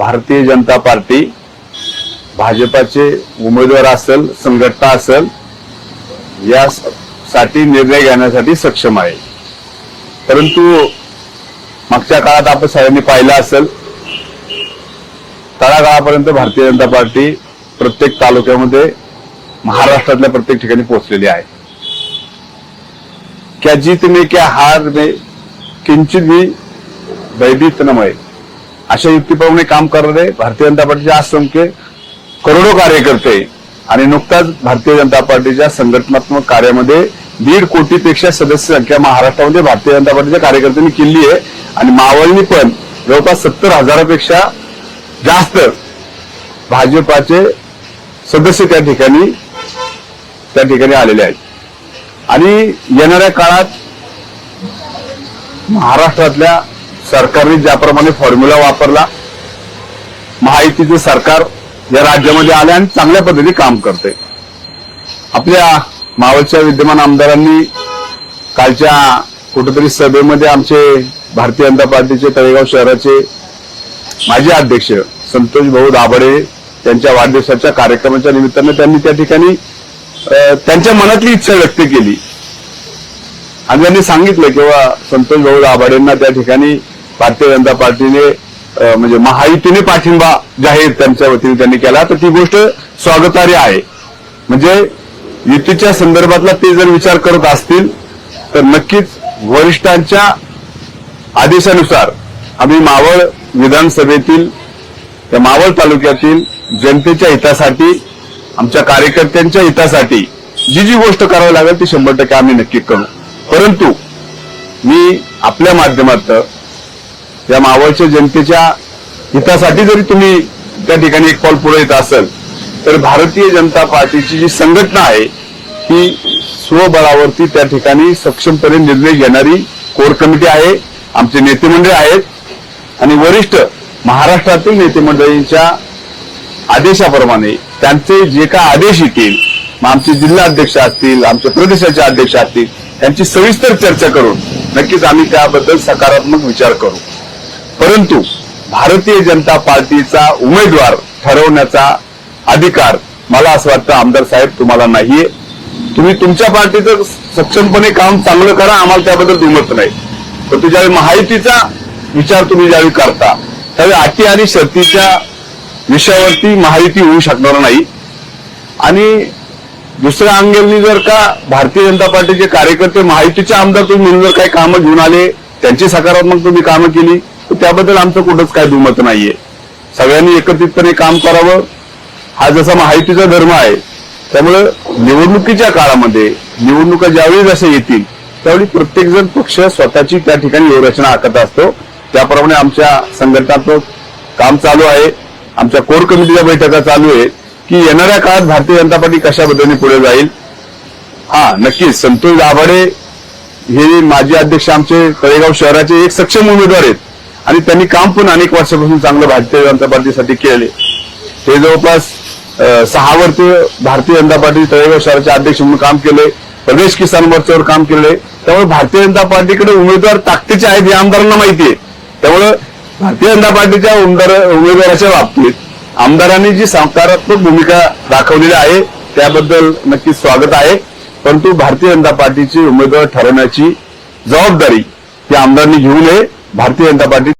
Bharatiya Janata party भाजपाचे उमेदवार असेल संघटना असेल यासाठी निर्णय घेण्यासाठी सक्षम आहे. परंतु मागच्या काळात आपण सगळ्यांनी पाहिलं असेल तळागाळापर्यंत भारतीय जनता पार्टी प्रत्येक तालुक्यामध्ये महाराष्ट्रातल्या प्रत्येक ठिकाणी पोहोचलेली आहे. क्या जीत में क्या हार में किंचित भी भयभीत नमय अशा युक्तीप्रमाणे काम करणारे भारतीय जनता पार्टीचे असंख्य करोडो कार्यकर्ते आणि नुकताच भारतीय जनता पार्टीच्या संघटनात्मक कार्यामध्ये दीड कोटीपेक्षा सदस्य संख्या महाराष्ट्रामध्ये भारतीय जनता पार्टीच्या कार्यकर्त्यांनी केली आहे. आणि मावळणी पण जवळपास सत्तर हजारापेक्षा जास्त भाजपाचे सदस्य त्या ठिकाणी त्या ठिकाणी आलेले आहेत. आणि येणाऱ्या काळात महाराष्ट्रातल्या सरकारने ज्याप्रमाणे फॉर्म्युला वापरला महायुतीचे सरकार या राज्यामध्ये आले आणि चांगल्या पद्धतीने काम करते. आपल्या मावळच्या विद्यमान आमदारांनी कालच्या कुठेतरी सभेमध्ये आमचे भारतीय जनता पार्टीचे तळेगाव शहराचे माजी अध्यक्ष संतोष भाऊ दाभडे त्यांच्या वाढदिवसाच्या कार्यक्रमाच्या निमित्तानं त्यांनी त्या ठिकाणी त्यांच्या मनातली इच्छा व्यक्त केली. आणि त्यांनी सांगितलं किंवा संतोष भाऊ दाभाडेंना त्या ठिकाणी भारतीय जनता पार्टीने म्हणजे महायुतीने पाठिंबा जाहीर त्यांच्या वतीने त्यांनी केला तर ती गोष्ट स्वागतार्ह आहे. म्हणजे युतीच्या संदर्भातला ते जर विचार करत असतील तर नक्कीच वरिष्ठांच्या आदेशानुसार आम्ही मावळ विधानसभेतील त्या मावळ तालुक्यातील जनतेच्या हितासाठी आमच्या कार्यकर्त्यांच्या हितासाठी जी जी गोष्ट करावी लागेल ती शंभर टक्के आम्ही नक्की करू. परंतु मी आपल्या माध्यमात या मावळच्या जनतेच्या हितासाठी जरी तुम्ही त्या ठिकाणी एक पाऊल पुढे येत असेल तर भारतीय जनता पार्टीची जी संघटना आहे ती स्वबळावरती त्या ठिकाणी सक्षमपणे निर्णय घेणारी कोर कमिटी आहे आमचे नेतेमंडळी आहेत आणि वरिष्ठ महाराष्ट्रातील नेतेमंडळींच्या आदेशाप्रमाणे त्यांचे जे काय आदेश येतील मग आमचे जिल्हा अध्यक्ष असतील आमचे प्रदेशाचे अध्यक्ष असतील त्यांची सविस्तर चर्चा करून नक्कीच आम्ही त्याबद्दल सकारात्मक विचार करू. परंतु भारतीय जनता पार्टीचा उमेदवार ठरवण्याचा अधिकार मला असं वाटतं आमदार साहेब तुम्हाला नाहीये. तुम्ही तुमच्या पार्टीचं सक्षमपणे काम चांगलं करा आम्हाला त्याबद्दल दुमत नाही. परंतु ज्यावेळी माहितीचा विचार तुम्ही ज्यावेळी करता त्यावेळी अटी आणि शर्तीच्या विषयावरती माहिती होऊ शकणार नाही. आणि दुसऱ्या अंगेलनी जर का भारतीय जनता पार्टीचे कार्यकर्ते माहितीचे आमदार तुम्ही म्हणून जर काही कामं घेऊन आले त्यांची सकारात्मक तुम्ही कामं केली त्याबद्दल आमचं कुठंच काय दुमत नाहीये. सगळ्यांनी एकत्रितपणे काम करावं. हा जसा महायुतीचा धर्म आहे त्यामुळं निवडणुकीच्या काळामध्ये निवडणुका ज्यावेळी जशा येतील त्यावेळी प्रत्येकजण पक्ष स्वतःची त्या ठिकाणी व्यूहरचना आखत असतो. त्याप्रमाणे आमच्या संघटनात्मक काम चालू आहे. आमच्या कोर कमिटीच्या बैठका चालू आहे की येणाऱ्या काळात भारतीय जनता पार्टी कशा पद्धतीने पुढे जाईल? हा नक्कीच. संतोष दाभाडे हे माजी अध्यक्ष आमचे तळेगाव शहराचे एक सक्षम उमेदवार आहेत. आणि त्यांनी काम पण अनेक वर्षापासून चांगलं भारतीय जनता पार्टीसाठी केले. ते जवळपास सहा वर्ष भारतीय जनता पार्टी तळेगाव शहराचे अध्यक्ष म्हणून काम केले प्रदेश किसान मोर्चावर काम केले. त्यामुळे भारतीय जनता पार्टीकडे उमेदवार ताकदीचे आहेत हे आमदारांना माहिती आहे. त्यामुळे भारतीय जनता पार्टीच्या उमदार उमेदवाराच्या बाबतीत आमदारांनी जी सकारात्मक भूमिका दाखवलेली आहे त्याबद्दल नक्कीच स्वागत आहे. परंतु भारतीय जनता पार्टीचे उमेदवार ठरवण्याची जबाबदारी ती आमदारांनी घेऊ नये. भारतीय जनता पार्टी